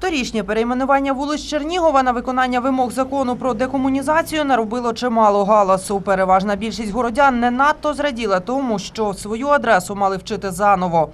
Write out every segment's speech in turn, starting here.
Торішнє перейменування вулиць Чернігова на виконання вимог закону про декомунізацію наробило чимало галасу. Переважна більшість городян не надто зраділа тому, що свою адресу мали вчити заново.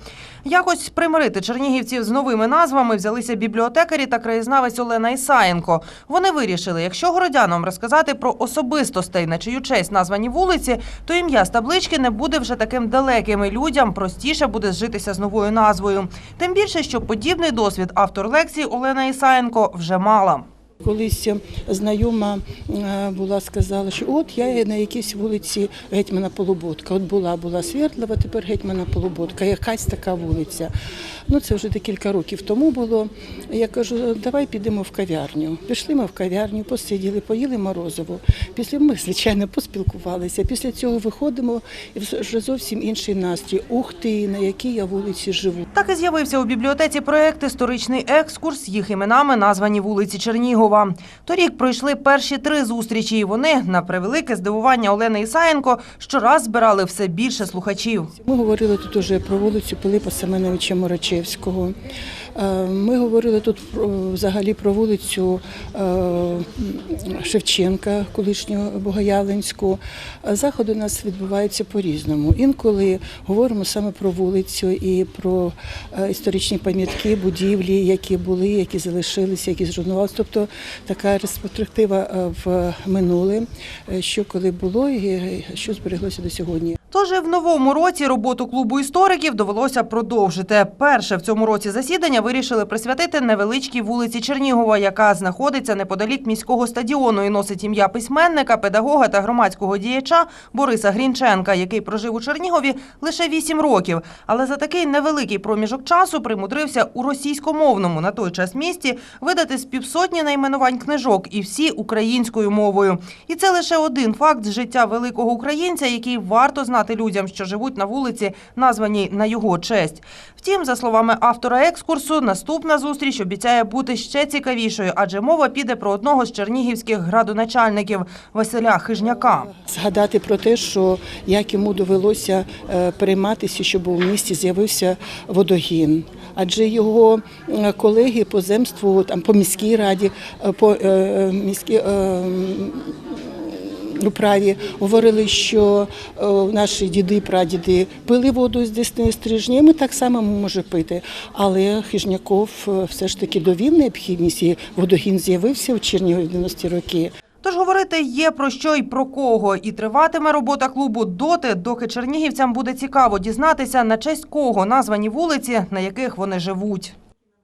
Якось примирити чернігівців з новими назвами взялися бібліотекарі та краєзнавець Олена Ісаєнко. Вони вирішили, якщо городянам розказати про особистостей, на чию честь названі вулиці, то ім'я з таблички не буде вже таким далеким і людям простіше буде зжитися з новою назвою. Тим більше, що подібний досвід автор лекції Олена Ісаєнко вже мала. Колись знайома е, була, сказала, що от я на якійсь вулиці Гетьмана Полуботка. От була, була Свердлова, тепер Гетьмана Полуботка, якась така вулиця. Ну це вже декілька років тому було. Я кажу, давай підемо в кав'ярню. Пішли ми в кав'ярню, посиділи, поїли морозиво. Після ми, звичайно, поспілкувалися. Після цього виходимо і вже зовсім інший настрій. Ух ти, на якій я вулиці живу. Так і з'явився у бібліотеці проект «Історичний екскурс». Їх іменами названі вулиці Чернігова. Торік пройшли перші три зустрічі, і вони, на превелике здивування Олени Ісаєнко, щораз збирали все більше слухачів. Ми говорили тут уже про вулицю Пилипа Семеновича Морачевського. Е, Ми говорили тут про- взагалі про вулицю е, Шевченка, колишнього Богоявленську. Е, Заходи у нас відбуваються по-різному. Інколи говоримо саме про вулицю і про е, історичні пам'ятки, будівлі, які були, які залишилися, які зруйнувалися. Тобто така ретроспектива е, в минуле, е, що коли було і що збереглося до сьогодні. Тож в новому році роботу клубу істориків довелося продовжити. Перше в цьому році засідання вирішили присвятити невеличкій вулиці Чернігова, яка знаходиться неподалік міського стадіону і носить ім'я письменника, педагога та громадського діяча Бориса Грінченка, який прожив у Чернігові лише 8 років. Але за такий невеликий проміжок часу примудрився у російськомовному на той час місті видати з півсотні найменувань книжок і всі українською мовою. І це лише один факт з життя великого українця, який варто знати людям, що живуть на вулиці, названій на його честь. Втім, за словами автора екскурсу, наступна зустріч обіцяє бути ще цікавішою, адже мова піде про одного з чернігівських градоначальників Василя Хижняка. Згадати про те, що як йому довелося е, перейматися, щоб у місті з'явився водогін. Адже його е, колеги по земству, там по міській раді, е, по міській управі говорили, що е, наші діди, прадіди пили воду з Десни стрижні, ми так само може пити. Але Хижняков е, все ж таки довів необхідність, і водогін з'явився в Чернігові 90-ті роки. Тож говорити є про що й про кого, і триватиме робота клубу доти, доки чернігівцям буде цікаво дізнатися, на честь кого названі вулиці, на яких вони живуть.